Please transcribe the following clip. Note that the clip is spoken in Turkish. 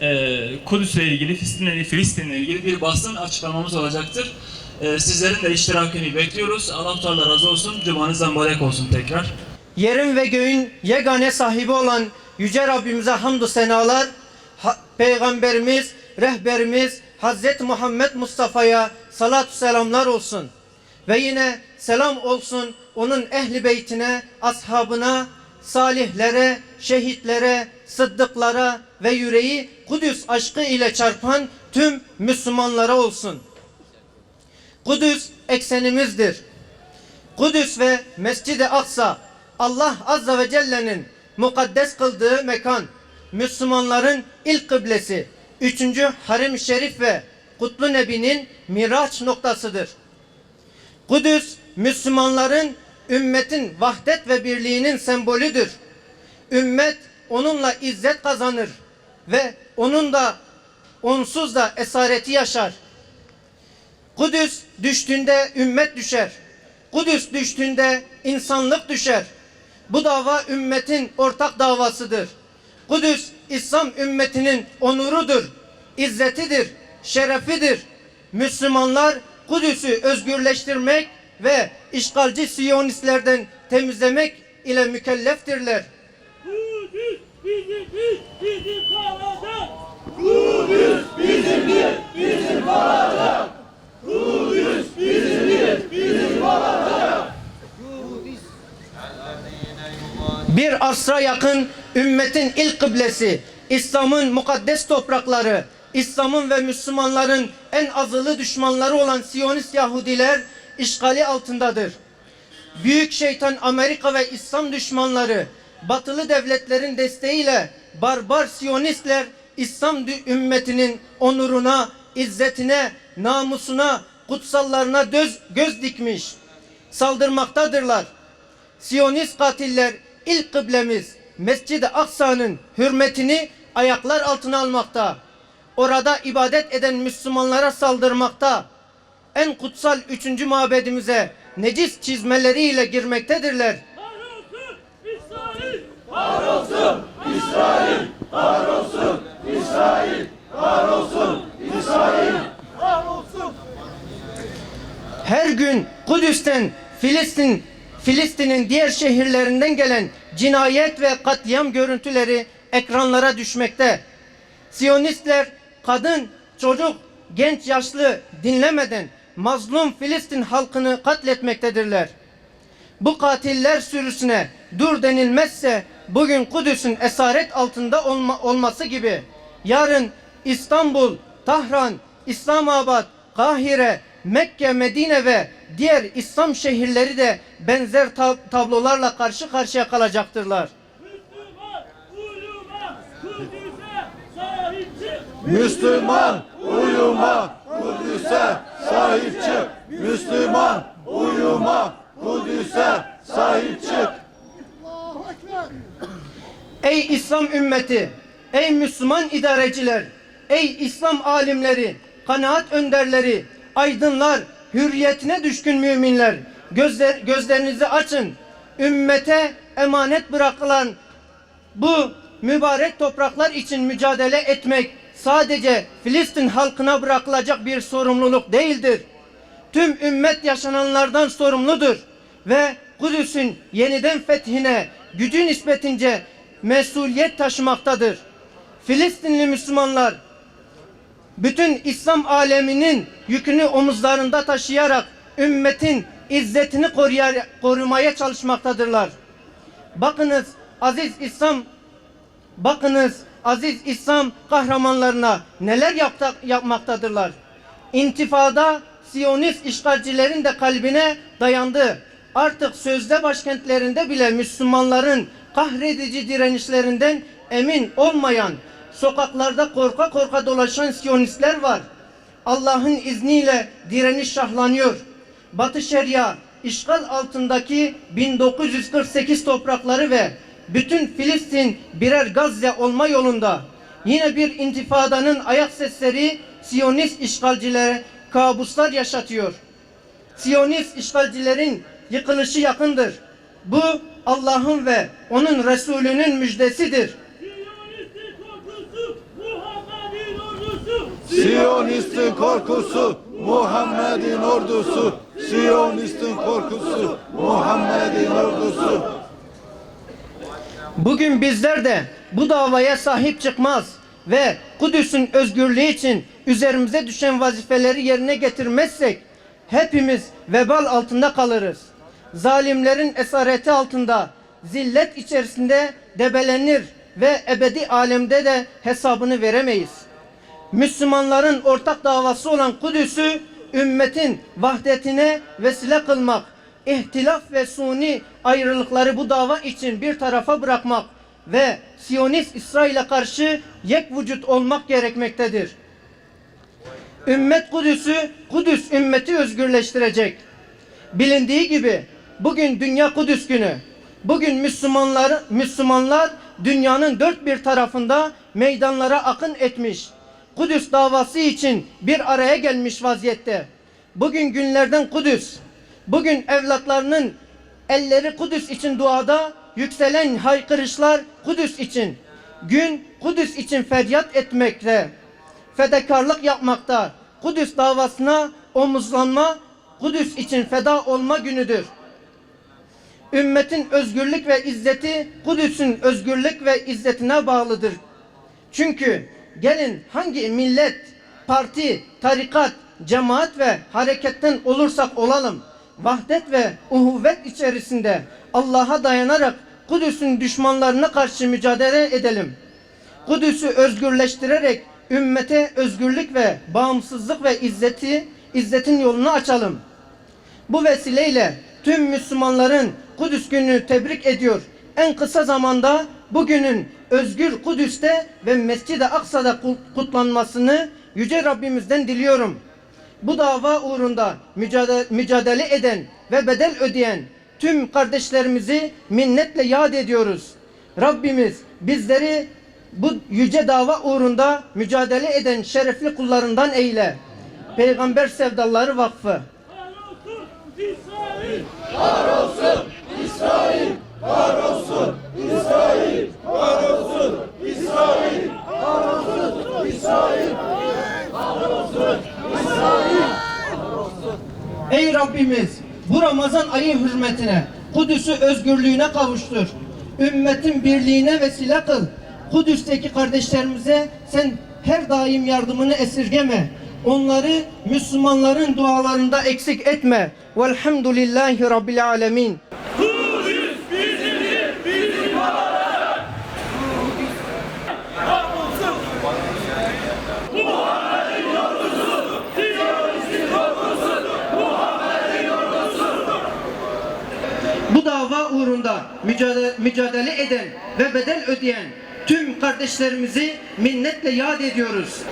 e, Kudüs'le ilgili, Filistin'le Filistin'le ilgili bir basın açıklamamız olacaktır. E, sizlerin de iştirakini bekliyoruz. Allah Teala razı olsun. Cumanız mübarek olsun tekrar. Yerin ve göğün yegane sahibi olan Yüce Rabbimize hamdü senalar, ha- Peygamberimiz, rehberimiz Hazreti Muhammed Mustafa'ya salatu selamlar olsun. Ve yine selam olsun onun ehli beytine, ashabına, salihlere, şehitlere, sıddıklara ve yüreği Kudüs aşkı ile çarpan tüm Müslümanlara olsun. Kudüs eksenimizdir. Kudüs ve Mescid-i Aksa Allah Azze ve Celle'nin mukaddes kıldığı mekan, Müslümanların ilk kıblesi, üçüncü Harim-i Şerif ve Kutlu Nebi'nin miraç noktasıdır. Kudüs, Müslümanların ümmetin vahdet ve birliğinin sembolüdür. Ümmet onunla izzet kazanır ve onun da onsuz da esareti yaşar. Kudüs düştüğünde ümmet düşer. Kudüs düştüğünde insanlık düşer. Bu dava ümmetin ortak davasıdır. Kudüs İslam ümmetinin onurudur, izzetidir, şerefidir. Müslümanlar Kudüs'ü özgürleştirmek ve işgalci Siyonistlerden temizlemek ile mükelleftirler. Kudüs bizimdir, bizim kalacak. Bir asra yakın ümmetin ilk kıblesi, İslam'ın mukaddes toprakları, İslam'ın ve Müslümanların en azılı düşmanları olan Siyonist Yahudiler işgali altındadır. Büyük şeytan Amerika ve İslam düşmanları batılı devletlerin desteğiyle barbar Siyonistler İslam ümmetinin onuruna, izzetine, namusuna, kutsallarına göz, göz dikmiş. Saldırmaktadırlar. Siyonist katiller ilk kıblemiz Mescid-i Aksa'nın hürmetini ayaklar altına almakta. Orada ibadet eden Müslümanlara saldırmakta. En kutsal üçüncü mabedimize necis çizmeleriyle girmektedirler. Kahrolsun İsrail. Her gün Kudüs'ten Filistin Filistin'in diğer şehirlerinden gelen cinayet ve katliam görüntüleri ekranlara düşmekte. Siyonistler kadın, çocuk, genç yaşlı dinlemeden mazlum Filistin halkını katletmektedirler. Bu katiller sürüsüne dur denilmezse bugün Kudüs'ün esaret altında olma- olması gibi yarın İstanbul, Tahran, İslamabad, Kahire, Mekke, Medine ve diğer İslam şehirleri de benzer tab- tablolarla karşı karşıya kalacaktırlar. Müslüman uyuma Kudüs'e sahip çık. Müslüman uyuma Kudüs'e sahip çık. Müslüman uyuma Kudüs'e sahip çık. Ey İslam ümmeti, ey Müslüman idareciler, ey İslam alimleri, kanaat önderleri, aydınlar, hürriyetine düşkün müminler, gözler, gözlerinizi açın. Ümmete emanet bırakılan bu mübarek topraklar için mücadele etmek sadece Filistin halkına bırakılacak bir sorumluluk değildir. Tüm ümmet yaşananlardan sorumludur ve Kudüs'ün yeniden fethine gücü nispetince mesuliyet taşımaktadır. Filistinli Müslümanlar bütün İslam aleminin yükünü omuzlarında taşıyarak ümmetin izzetini koruyar, korumaya çalışmaktadırlar. Bakınız aziz İslam bakınız aziz İslam kahramanlarına neler yapta, yapmaktadırlar. İntifada Siyonist işgalcilerin de kalbine dayandı. Artık sözde başkentlerinde bile Müslümanların kahredici direnişlerinden emin olmayan, sokaklarda korka korka dolaşan Siyonistler var. Allah'ın izniyle direniş şahlanıyor. Batı Şeria işgal altındaki 1948 toprakları ve bütün Filistin birer Gazze olma yolunda. Yine bir intifadanın ayak sesleri Siyonist işgalcilere kabuslar yaşatıyor. Siyonist işgalcilerin yıkılışı yakındır. Bu Allah'ın ve onun Resulünün müjdesidir. Siyonistin korkusu Muhammed Siyonistin korkusu, Muhammed'in ordusu. Siyonistin korkusu, Muhammed'in ordusu. Bugün bizler de bu davaya sahip çıkmaz ve Kudüs'ün özgürlüğü için üzerimize düşen vazifeleri yerine getirmezsek hepimiz vebal altında kalırız. Zalimlerin esareti altında, zillet içerisinde debelenir ve ebedi alemde de hesabını veremeyiz. Müslümanların ortak davası olan Kudüs'ü ümmetin vahdetine vesile kılmak, ihtilaf ve suni ayrılıkları bu dava için bir tarafa bırakmak ve Siyonist İsrail'e karşı yek vücut olmak gerekmektedir. Ümmet Kudüs'ü Kudüs ümmeti özgürleştirecek. Bilindiği gibi bugün Dünya Kudüs Günü. Bugün Müslümanlar Müslümanlar dünyanın dört bir tarafında meydanlara akın etmiş. Kudüs davası için bir araya gelmiş vaziyette. Bugün günlerden Kudüs. Bugün evlatlarının elleri Kudüs için duada, yükselen haykırışlar Kudüs için. Gün Kudüs için feryat etmekte fedakarlık yapmakta. Kudüs davasına omuzlanma, Kudüs için feda olma günüdür. Ümmetin özgürlük ve izzeti Kudüs'ün özgürlük ve izzetine bağlıdır. Çünkü gelin hangi millet, parti, tarikat, cemaat ve hareketten olursak olalım, vahdet ve uhuvvet içerisinde Allah'a dayanarak Kudüs'ün düşmanlarına karşı mücadele edelim. Kudüs'ü özgürleştirerek ümmete özgürlük ve bağımsızlık ve izzeti izzetin yolunu açalım. Bu vesileyle tüm Müslümanların Kudüs gününü tebrik ediyor. En kısa zamanda bugünün özgür Kudüs'te ve Mescid-i Aksa'da kutlanmasını Yüce Rabbimizden diliyorum. Bu dava uğrunda mücadele, mücadele eden ve bedel ödeyen tüm kardeşlerimizi minnetle yad ediyoruz. Rabbimiz bizleri bu yüce dava uğrunda mücadele eden şerefli kullarından eyle. Peygamber Sevdaları Vakfı Ey Rabbimiz bu Ramazan ayı hürmetine Kudüs'ü özgürlüğüne kavuştur. Ümmetin birliğine vesile kıl. Kudüs'teki kardeşlerimize sen her daim yardımını esirgeme. Onları Müslümanların dualarında eksik etme. Velhamdülillahi Rabbil Alemin. Kudüs bizimdir, bizim paralar! Kahrolsun! Muhammed'in yolcusu! Siyonistin korkusu! Muhammed'in yolcusu! Bu dava uğrunda mücadele, mücadele eden ve bedel ödeyen tüm kardeşlerimizi minnetle yad ediyoruz.